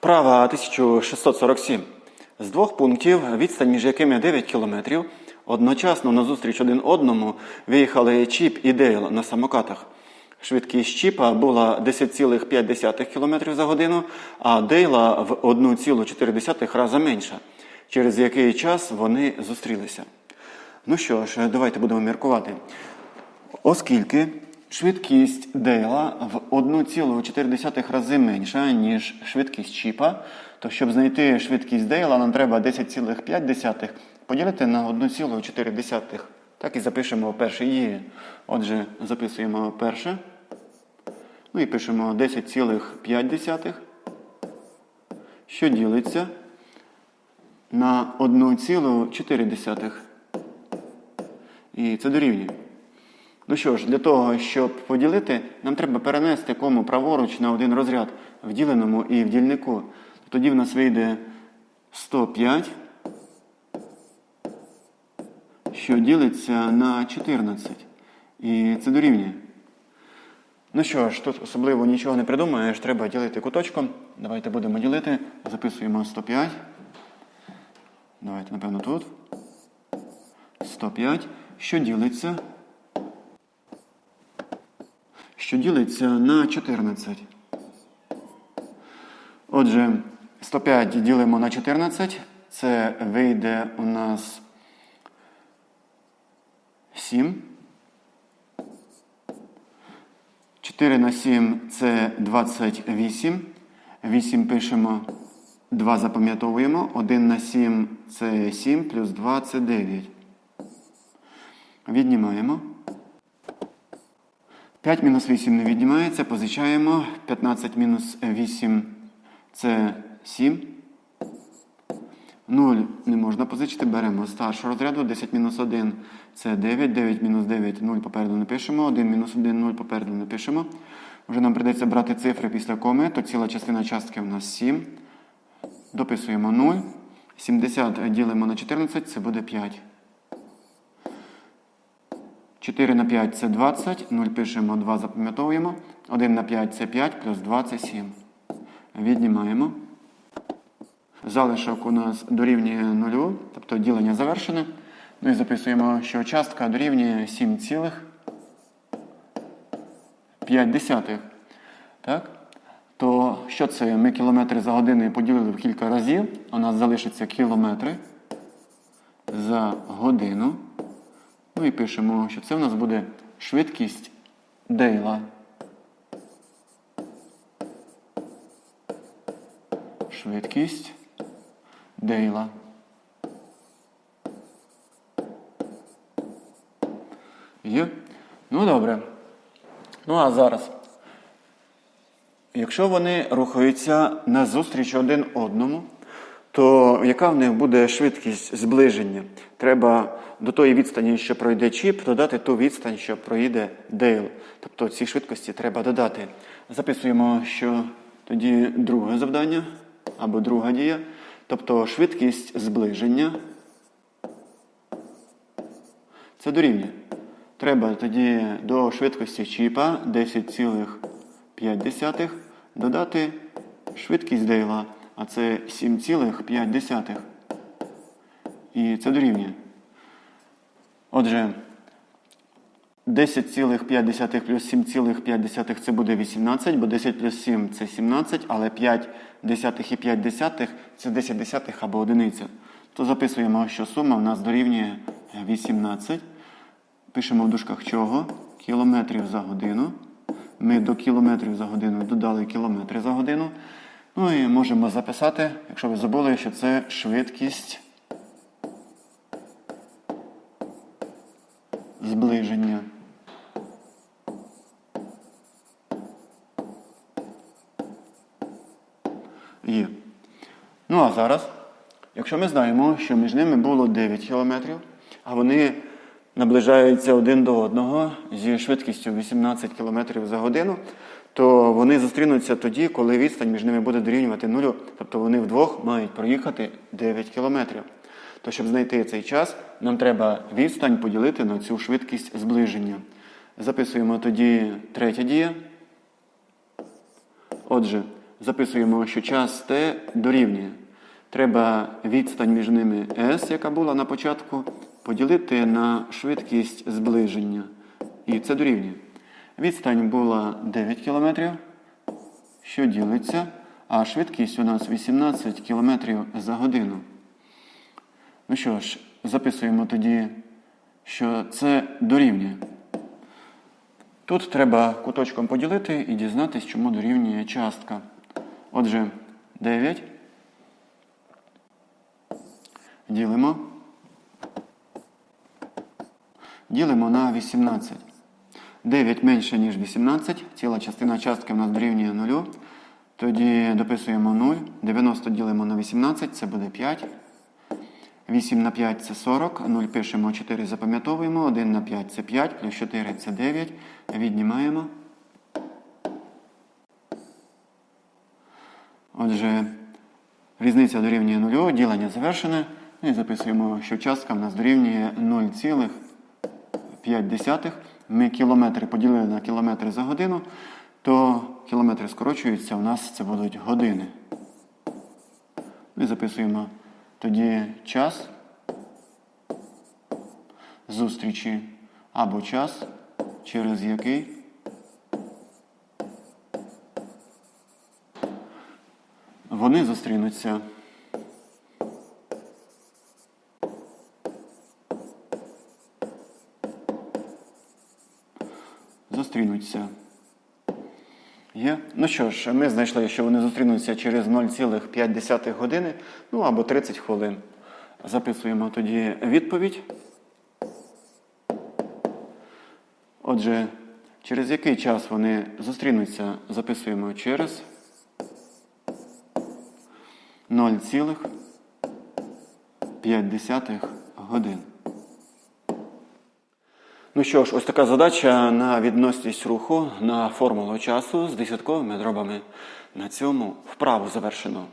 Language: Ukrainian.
Вправа 1647. З двох пунктів, відстань між якими 9 кілометрів, одночасно назустріч один одному виїхали Чіп і Дейл на самокатах. Швидкість Чіпа була 10,5 км за годину, а Дейла в 1,4 рази менша, через який час вони зустрілися. Ну що ж, давайте будемо міркувати. Оскільки швидкість Дейла в 1,4 рази менша, ніж швидкість Чіпа, то щоб знайти швидкість Дейла, нам треба 10,5 поділити на 1,4. Так і запишемо перше її. Отже, записуємо перше. Ну і пишемо 10,5, що ділиться на 1,4. І це дорівнює. Ну що ж, для того, щоб поділити, нам треба перенести кому праворуч на один розряд в діленому і в дільнику. Тоді в нас вийде 105, що ділиться на 14. І це дорівнює. Ну що ж, тут особливо нічого не придумаєш, треба ділити куточком. Давайте будемо ділити. Записуємо 105. Давайте, напевно, тут. 105. Що ділиться? Що ділиться на 14. Отже, 105 ділимо на 14. Це вийде у нас 7. 4 на 7 це 28. 8 пишемо, 2 запам'ятовуємо. 1 на 7 це 7, плюс 2 це 9. Віднімаємо. 5 мінус 8 не віднімається, позичаємо. 15 мінус 8 це 7. 0 не можна позичити, беремо старшого розряду. 10 мінус 1 це 9, 9 мінус 9, 0 попереду не пишемо, 1 мінус 1, 0 попереду не пишемо. Вже нам прийдеться брати цифри після коми, то ціла частина частки у нас 7. Дописуємо 0. 70 ділимо на 14, це буде 5. 4 на 5 це 20, 0 пишемо, 2 запам'ятовуємо. 1 на 5 це 5, плюс 2 це 7. Віднімаємо. Залишок у нас дорівнює 0, тобто ділення завершене. Ну і записуємо, що частка дорівнює 7,5. Так? То що це? Ми кілометри за годину поділили в кілька разів. У нас залишиться кілометри за годину. Ну і пишемо, що це у нас буде швидкість Дейла. Швидкість Дейла. Є? Ну добре. Ну а зараз. Якщо вони рухаються назустріч один одному, то яка в них буде швидкість зближення? Треба до тої відстані, що пройде чіп, додати ту відстань, що проїде Дейл. Тобто ці швидкості треба додати. Записуємо, що тоді друге завдання або друга дія. Тобто швидкість зближення. Це дорівнює. Треба тоді до швидкості чіпа 10,5 додати швидкість Дейла, а це 7,5. І це дорівнює. Отже, 10,5 плюс 7,5 це буде 18, бо 10 плюс 7 це 17, але 5 десятих і 5 десятих це 10 десятих або одиниця. То записуємо, що сума в нас дорівнює 18. Пишемо в дужках чого? Кілометрів за годину. Ми до кілометрів за годину додали кілометри за годину. Ну і можемо записати, якщо ви забули, що це швидкість зближення. Є. Ну а зараз, якщо ми знаємо, що між ними було 9 кілометрів, а вони наближаються один до одного зі швидкістю 18 км за годину, то вони зустрінуться тоді, коли відстань між ними буде дорівнювати нулю. Тобто вони вдвох мають проїхати 9 кілометрів. То щоб знайти цей час, нам треба відстань поділити на цю швидкість зближення. Записуємо тоді третя дія. Отже, записуємо, що час t дорівнює. Треба відстань між ними s, яка була на початку, поділити на швидкість зближення. І це дорівнює. Відстань була 9 км, що ділиться, а швидкість у нас 18 км за годину. Ну що ж, записуємо тоді, що це дорівнює. Тут треба куточком поділити і дізнатися, чому дорівнює частка. Отже, 9 ділимо. Ділимо на 18. 9 менше, ніж 18. Ціла частина частки в нас дорівнює 0. Тоді дописуємо 0. 90 ділимо на 18, це буде 5. 8 на 5 це 40. 0 пишемо, 4 запам'ятовуємо. 1 на 5 це 5, плюс 4 це 9. Віднімаємо. Отже, різниця дорівнює 0, ділення завершене. Ну І записуємо, що частка в нас дорівнює 0,5. Ми кілометри поділили на кілометри за годину, то кілометри скорочуються, у нас це будуть години. Ми записуємо тоді час зустрічі або час, через який вони зустрінуться. Зустрінуться. Є? Ну що ж, ми знайшли, що вони зустрінуться через 0,5 години, ну або 30 хвилин. Записуємо тоді відповідь. Отже, через який час вони зустрінуться, записуємо через 0,5 годин. Ну що ж, ось така задача на відносність руху на формулу часу з десятковими дробами. На цьому вправу завершено.